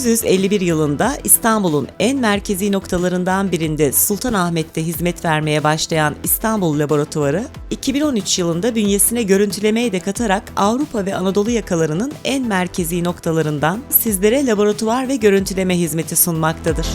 1951 yılında İstanbul'un en merkezi noktalarından birinde Sultanahmet'te hizmet vermeye başlayan İstanbul Laboratuvarı, 2013 yılında bünyesine görüntülemeyi de katarak Avrupa ve Anadolu yakalarının en merkezi noktalarından sizlere laboratuvar ve görüntüleme hizmeti sunmaktadır.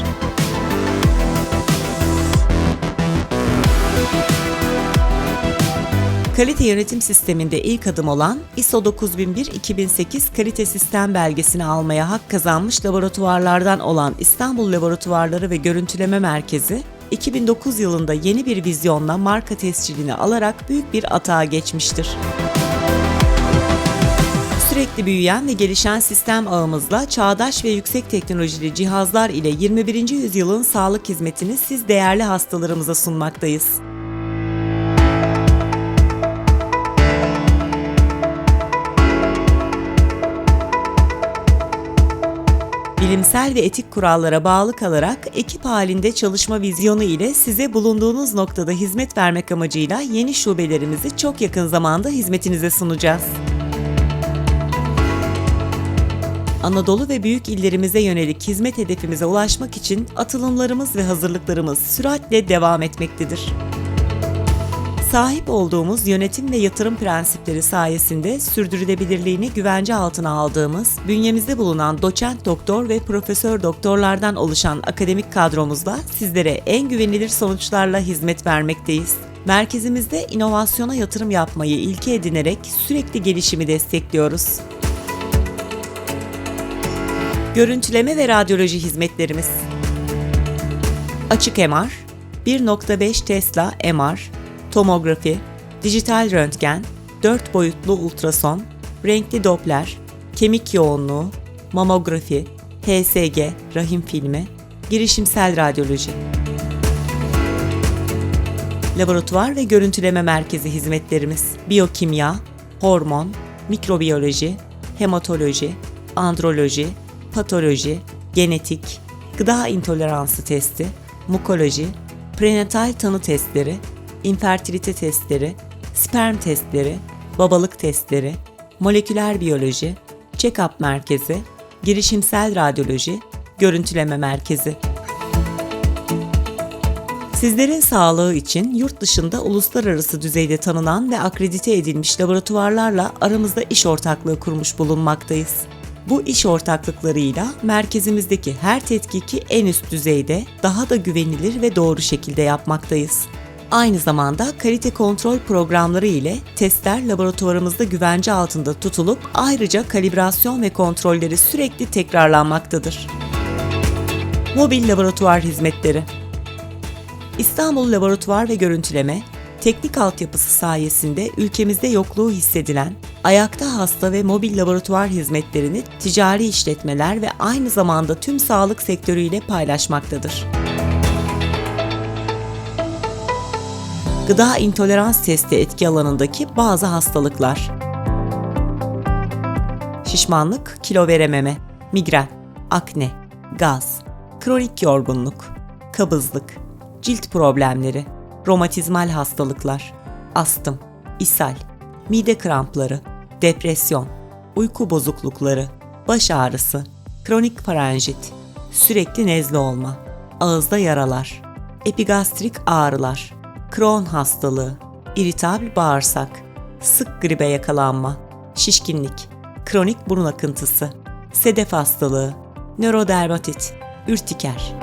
Kalite yönetim sisteminde ilk adım olan ISO 9001-2008 kalite sistem belgesini almaya hak kazanmış laboratuvarlardan olan İstanbul Laboratuvarları ve Görüntüleme Merkezi, 2009 yılında yeni bir vizyonla marka tescilini alarak büyük bir atağa geçmiştir. Sürekli büyüyen ve gelişen sistem ağımızla çağdaş ve yüksek teknolojili cihazlar ile 21. yüzyılın sağlık hizmetini siz değerli hastalarımıza sunmaktayız. Bilimsel ve etik kurallara bağlı kalarak ekip halinde çalışma vizyonu ile size bulunduğunuz noktada hizmet vermek amacıyla yeni şubelerimizi çok yakın zamanda hizmetinize sunacağız. Anadolu ve büyük illerimize yönelik hizmet hedefimize ulaşmak için atılımlarımız ve hazırlıklarımız süratle devam etmektedir. Sahip olduğumuz yönetim ve yatırım prensipleri sayesinde sürdürülebilirliğini güvence altına aldığımız, bünyemizde bulunan doçent doktor ve profesör doktorlardan oluşan akademik kadromuzla sizlere en güvenilir sonuçlarla hizmet vermekteyiz. Merkezimizde inovasyona yatırım yapmayı ilke edinerek sürekli gelişimi destekliyoruz. Görüntüleme ve radyoloji hizmetlerimiz Açık MR, 1.5 Tesla MR, tomografi, dijital röntgen, 4 boyutlu ultrason, renkli Doppler, kemik yoğunluğu, mamografi, HSG, rahim filmi, girişimsel radyoloji. Laboratuvar ve görüntüleme merkezi hizmetlerimiz biyokimya, hormon, mikrobiyoloji, hematoloji, androloji, patoloji, genetik, gıda intoleransı testi, mukoloji, prenatal tanı testleri, infertilite testleri, sperm testleri, babalık testleri, moleküler biyoloji, check-up merkezi, girişimsel radyoloji, görüntüleme merkezi. Sizlerin sağlığı için yurt dışında uluslararası düzeyde tanınan ve akredite edilmiş laboratuvarlarla aramızda iş ortaklığı kurmuş bulunmaktayız. Bu iş ortaklıklarıyla merkezimizdeki her tetkiki en üst düzeyde, daha da güvenilir ve doğru şekilde yapmaktayız. Aynı zamanda kalite kontrol programları ile testler laboratuvarımızda güvence altında tutulup ayrıca kalibrasyon ve kontrolleri sürekli tekrarlanmaktadır. Mobil laboratuvar hizmetleri İstanbul Laboratuvar ve Görüntüleme, teknik altyapısı sayesinde ülkemizde yokluğu hissedilen, ayakta hasta ve mobil laboratuvar hizmetlerini ticari işletmeler ve aynı zamanda tüm sağlık sektörüyle paylaşmaktadır. Gıda intolerans testi etki alanındaki bazı hastalıklar. Şişmanlık, kilo verememe, migren, akne, gaz, kronik yorgunluk, kabızlık, cilt problemleri, romatizmal hastalıklar, astım, ishal, mide krampları, depresyon, uyku bozuklukları, baş ağrısı, kronik farenjit, sürekli nezle olma, ağızda yaralar, epigastrik ağrılar, Crohn hastalığı, iritabl bağırsak, sık gribe yakalanma, şişkinlik, kronik burun akıntısı, sedef hastalığı, nörodermatit, ürtiker.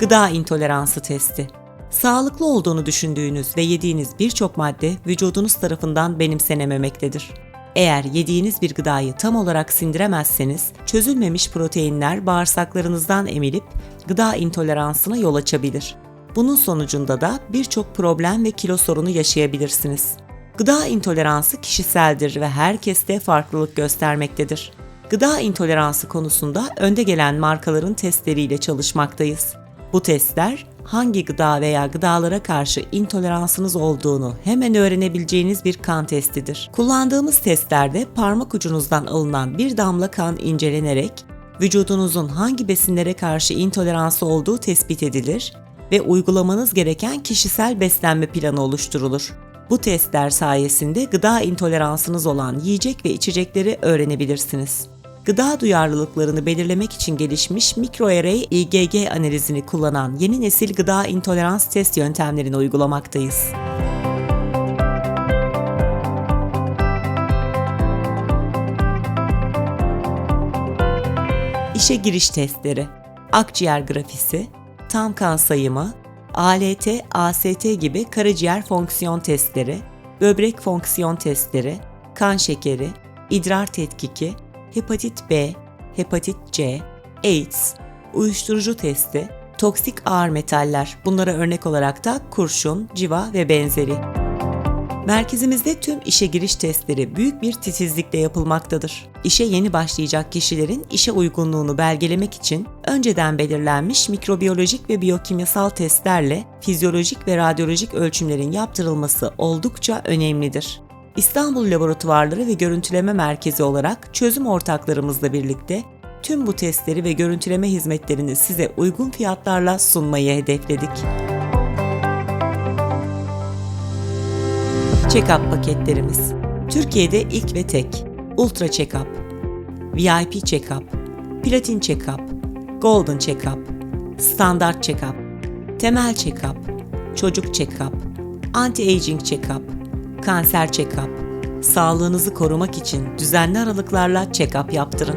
Gıda intoleransı testi. Sağlıklı olduğunu düşündüğünüz ve yediğiniz birçok madde vücudunuz tarafından benimsenememektedir. Eğer yediğiniz bir gıdayı tam olarak sindiremezseniz, çözülmemiş proteinler bağırsaklarınızdan emilip gıda intoleransına yol açabilir. Bunun sonucunda da birçok problem ve kilo sorunu yaşayabilirsiniz. Gıda intoleransı kişiseldir ve herkeste farklılık göstermektedir. Gıda intoleransı konusunda önde gelen markaların testleriyle çalışmaktayız. Bu testler hangi gıda veya gıdalara karşı intoleransınız olduğunu hemen öğrenebileceğiniz bir kan testidir. Kullandığımız testlerde parmak ucunuzdan alınan bir damla kan incelenerek vücudunuzun hangi besinlere karşı intoleransı olduğu tespit edilir ve uygulamanız gereken kişisel beslenme planı oluşturulur. Bu testler sayesinde gıda intoleransınız olan yiyecek ve içecekleri öğrenebilirsiniz. Gıda duyarlılıklarını belirlemek için gelişmiş mikroarray IgG analizini kullanan yeni nesil gıda intolerans test yöntemlerini uygulamaktayız. İşe giriş testleri, akciğer grafisi, tam kan sayımı, ALT, AST gibi karaciğer fonksiyon testleri, böbrek fonksiyon testleri, kan şekeri, idrar tetkiki, hepatit B, hepatit C, AIDS, uyuşturucu testi, toksik ağır metaller, bunlara örnek olarak da kurşun, civa ve benzeri. Merkezimizde tüm işe giriş testleri büyük bir titizlikle yapılmaktadır. İşe yeni başlayacak kişilerin işe uygunluğunu belgelemek için önceden belirlenmiş mikrobiyolojik ve biyokimyasal testlerle fizyolojik ve radyolojik ölçümlerin yaptırılması oldukça önemlidir. İstanbul Laboratuvarları ve Görüntüleme Merkezi olarak çözüm ortaklarımızla birlikte tüm bu testleri ve görüntüleme hizmetlerini size uygun fiyatlarla sunmayı hedefledik. Check-up paketlerimiz. Türkiye'de ilk ve tek. Ultra Check-up, VIP Check-up, Platin Check-up, Golden Check-up, Standart Check-up, Temel Check-up, Çocuk Check-up, Anti-Aging Check-up, Kanser Check-up. Sağlığınızı korumak için düzenli aralıklarla check-up yaptırın.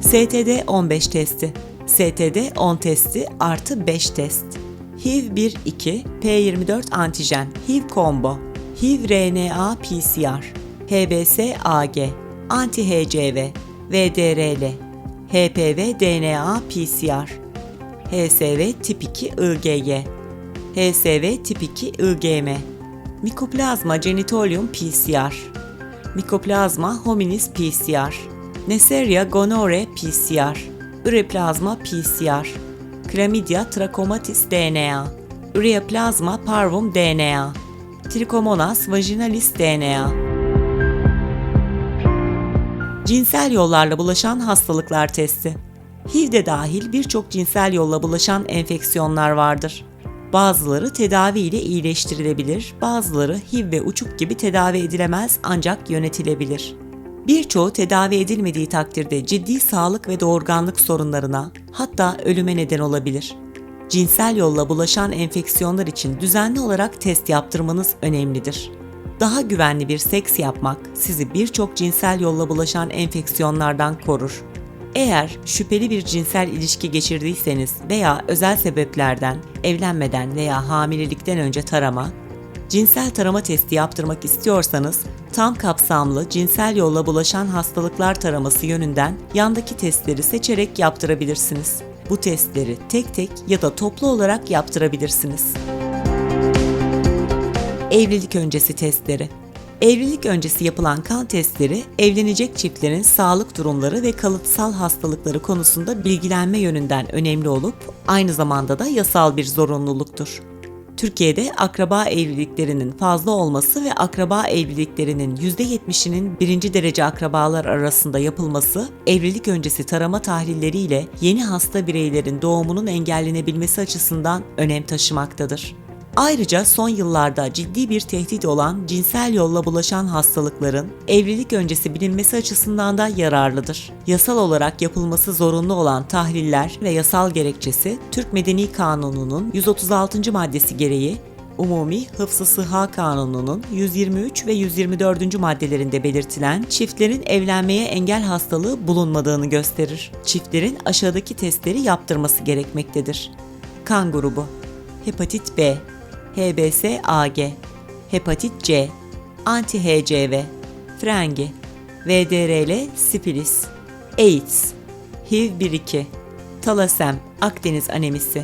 STD 15 testi, STD 10 testi artı 5 test. HIV 1-2, P24 antijen, HIV combo, HIV RNA PCR, HBS AG, anti-HCV, VDRL, HPV DNA PCR, HSV tip 2 IgG, HSV tip 2 IgM, Mycoplasma genitalium PCR, Mycoplasma hominis PCR, Neisseria gonorrhoeae PCR, Ureplazma PCR, Chlamydia trachomatis DNA, Ureaplasma parvum DNA, Trichomonas vaginalis DNA. Cinsel yollarla bulaşan hastalıklar testi. HIV de dahil birçok cinsel yolla bulaşan enfeksiyonlar vardır. Bazıları tedavi ile iyileştirilebilir, bazıları HIV ve uçuk gibi tedavi edilemez ancak yönetilebilir. Birçoğu tedavi edilmediği takdirde ciddi sağlık ve doğurganlık sorunlarına, hatta ölüme neden olabilir. Cinsel yolla bulaşan enfeksiyonlar için düzenli olarak test yaptırmanız önemlidir. Daha güvenli bir seks yapmak sizi birçok cinsel yolla bulaşan enfeksiyonlardan korur. Eğer şüpheli bir cinsel ilişki geçirdiyseniz veya özel sebeplerden, evlenmeden veya hamilelikten önce tarama, cinsel tarama testi yaptırmak istiyorsanız tam kapsamlı cinsel yolla bulaşan hastalıklar taraması yönünden yandaki testleri seçerek yaptırabilirsiniz. Bu testleri tek tek ya da toplu olarak yaptırabilirsiniz. Evlilik öncesi testleri Evlilik öncesi yapılan kan testleri, evlenecek çiftlerin sağlık durumları ve kalıtsal hastalıkları konusunda bilgilenme yönünden önemli olup aynı zamanda da yasal bir zorunluluktur. Türkiye'de akraba evliliklerinin fazla olması ve akraba evliliklerinin %70'inin birinci derece akrabalar arasında yapılması, evlilik öncesi tarama tahlilleriyle yeni hasta bireylerin doğumunun engellenebilmesi açısından önem taşımaktadır. Ayrıca son yıllarda ciddi bir tehdit olan cinsel yolla bulaşan hastalıkların evlilik öncesi bilinmesi açısından da yararlıdır. Yasal olarak yapılması zorunlu olan tahliller ve yasal gerekçesi Türk Medeni Kanunu'nun 136. maddesi gereği Umumi Hıfzı Sıha Kanunu'nun 123 ve 124. maddelerinde belirtilen çiftlerin evlenmeye engel hastalığı bulunmadığını gösterir. Çiftlerin aşağıdaki testleri yaptırması gerekmektedir. Kan grubu Hepatit B HBS-AG, hepatit C, anti-HCV, frengi, VDRL sipilis, AIDS, HIV-1-2, talasem, Akdeniz anemisi,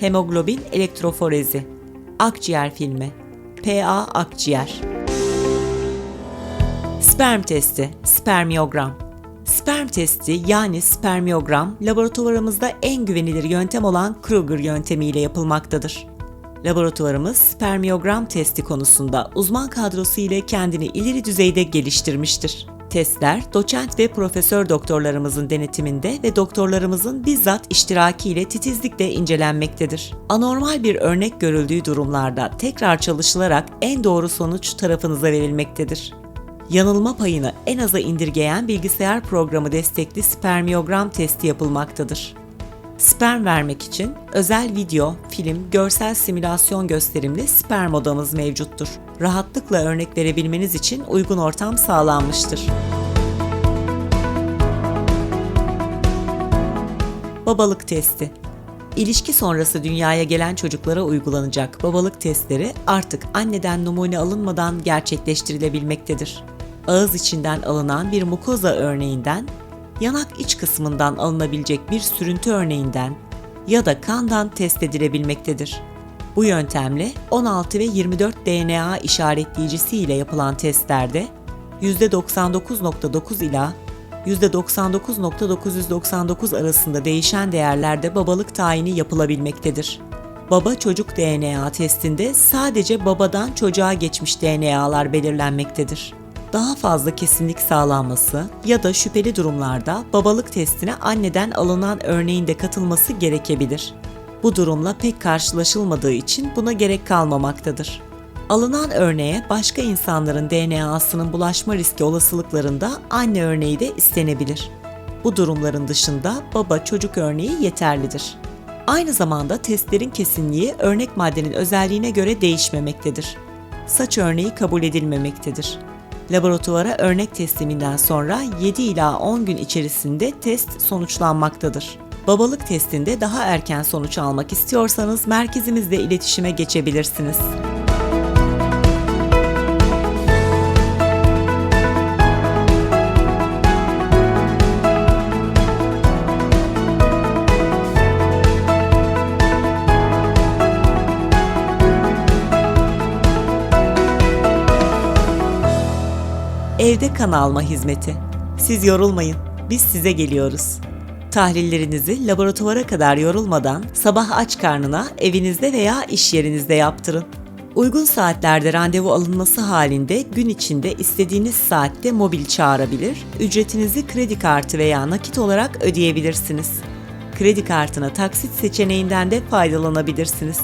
hemoglobin elektroforezi, akciğer filmi, PA akciğer. Sperm testi, spermiyogram. Sperm testi yani spermiyogram laboratuvarımızda en güvenilir yöntem olan Kruger yöntemiyle yapılmaktadır. Laboratuvarımız spermiyogram testi konusunda uzman kadrosu ile kendini ileri düzeyde geliştirmiştir. Testler, doçent ve profesör doktorlarımızın denetiminde ve doktorlarımızın bizzat iştirakiyle titizlikle incelenmektedir. Anormal bir örnek görüldüğü durumlarda tekrar çalışılarak en doğru sonuç tarafınıza verilmektedir. Yanılma payını en aza indirgeyen bilgisayar programı destekli spermiyogram testi yapılmaktadır. Sperm vermek için özel video, film, görsel simülasyon gösterimli sperm odamız mevcuttur. Rahatlıkla örnek verebilmeniz için uygun ortam sağlanmıştır. Babalık testi İlişki sonrası dünyaya gelen çocuklara uygulanacak babalık testleri artık anneden numune alınmadan gerçekleştirilebilmektedir. Ağız içinden alınan bir mukoza örneğinden yanak iç kısmından alınabilecek bir sürüntü örneğinden ya da kandan test edilebilmektedir. Bu yöntemle 16 ve 24 DNA işaretleyicisi ile yapılan testlerde %99.9 ila %99.999 arasında değişen değerlerde babalık tayini yapılabilmektedir. Baba çocuk DNA testinde sadece babadan çocuğa geçmiş DNA'lar belirlenmektedir daha fazla kesinlik sağlanması ya da şüpheli durumlarda babalık testine anneden alınan örneğin de katılması gerekebilir. Bu durumla pek karşılaşılmadığı için buna gerek kalmamaktadır. Alınan örneğe başka insanların DNA'sının bulaşma riski olasılıklarında anne örneği de istenebilir. Bu durumların dışında baba çocuk örneği yeterlidir. Aynı zamanda testlerin kesinliği örnek maddenin özelliğine göre değişmemektedir. Saç örneği kabul edilmemektedir. Laboratuvara örnek tesliminden sonra 7 ila 10 gün içerisinde test sonuçlanmaktadır. Babalık testinde daha erken sonuç almak istiyorsanız merkezimizle iletişime geçebilirsiniz. Evde kan alma hizmeti. Siz yorulmayın, biz size geliyoruz. Tahlillerinizi laboratuvara kadar yorulmadan sabah aç karnına evinizde veya iş yerinizde yaptırın. Uygun saatlerde randevu alınması halinde gün içinde istediğiniz saatte mobil çağırabilir, ücretinizi kredi kartı veya nakit olarak ödeyebilirsiniz. Kredi kartına taksit seçeneğinden de faydalanabilirsiniz.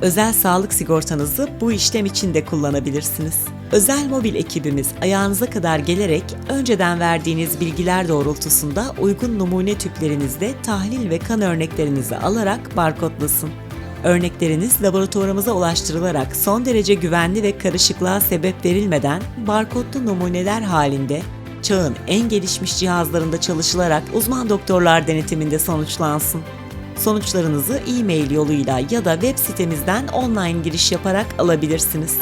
Özel sağlık sigortanızı bu işlem için de kullanabilirsiniz. Özel mobil ekibimiz ayağınıza kadar gelerek önceden verdiğiniz bilgiler doğrultusunda uygun numune tüplerinizde tahlil ve kan örneklerinizi alarak barkodlasın. Örnekleriniz laboratuvarımıza ulaştırılarak son derece güvenli ve karışıklığa sebep verilmeden barkodlu numuneler halinde çağın en gelişmiş cihazlarında çalışılarak uzman doktorlar denetiminde sonuçlansın. Sonuçlarınızı e-mail yoluyla ya da web sitemizden online giriş yaparak alabilirsiniz.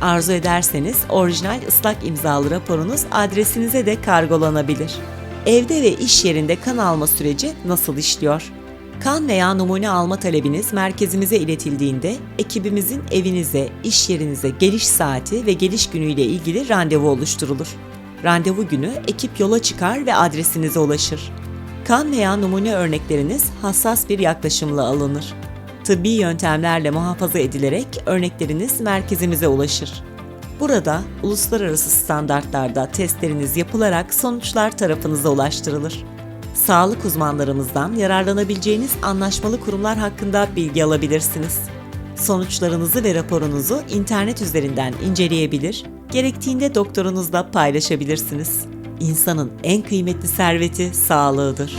Arzu ederseniz orijinal ıslak imzalı raporunuz adresinize de kargolanabilir. Evde ve iş yerinde kan alma süreci nasıl işliyor? Kan veya numune alma talebiniz merkezimize iletildiğinde ekibimizin evinize, iş yerinize geliş saati ve geliş günüyle ilgili randevu oluşturulur. Randevu günü ekip yola çıkar ve adresinize ulaşır. Kan veya numune örnekleriniz hassas bir yaklaşımla alınır. Tıbbi yöntemlerle muhafaza edilerek örnekleriniz merkezimize ulaşır. Burada uluslararası standartlarda testleriniz yapılarak sonuçlar tarafınıza ulaştırılır. Sağlık uzmanlarımızdan yararlanabileceğiniz anlaşmalı kurumlar hakkında bilgi alabilirsiniz. Sonuçlarınızı ve raporunuzu internet üzerinden inceleyebilir, gerektiğinde doktorunuzla paylaşabilirsiniz. İnsanın en kıymetli serveti sağlığıdır.